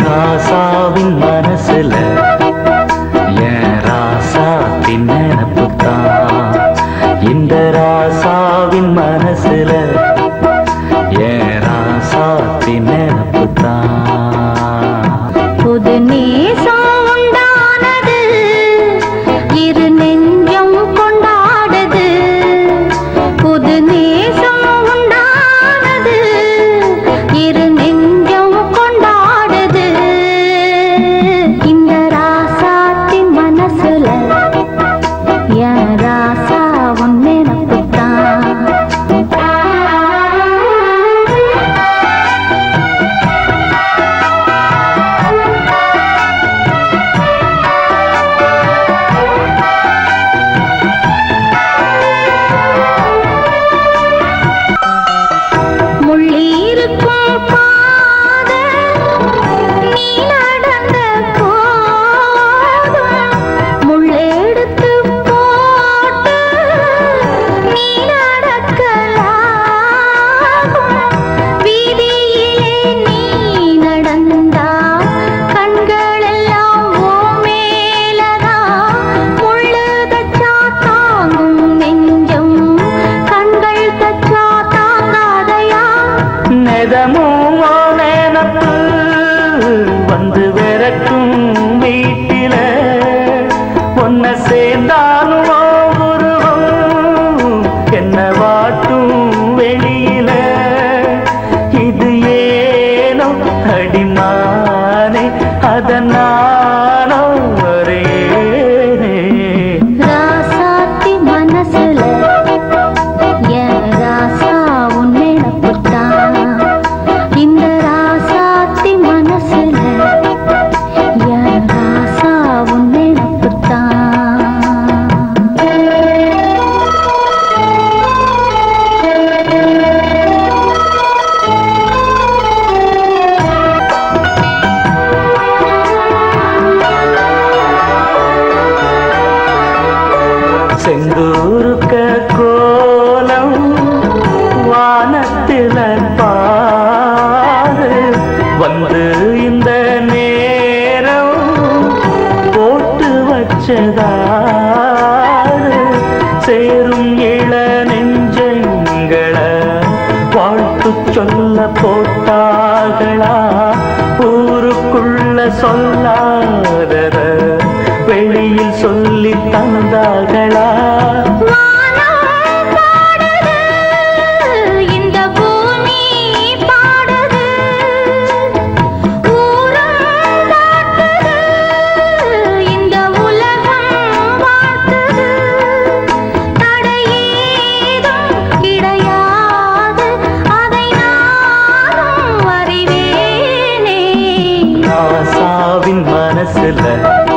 ராசாவின் மனசுல என் ராசா பின்னப்புத்தான் இந்த ராசாவின் மனசுல செஞ்சதாடு சேரும் இள நெஞ்சங்கள வாழ்த்து சொல்ல போட்டார்களா? ஊருக்குள்ள சொல்லாதத வெளியில் சொல்லி தந்தார்களா? மனசுல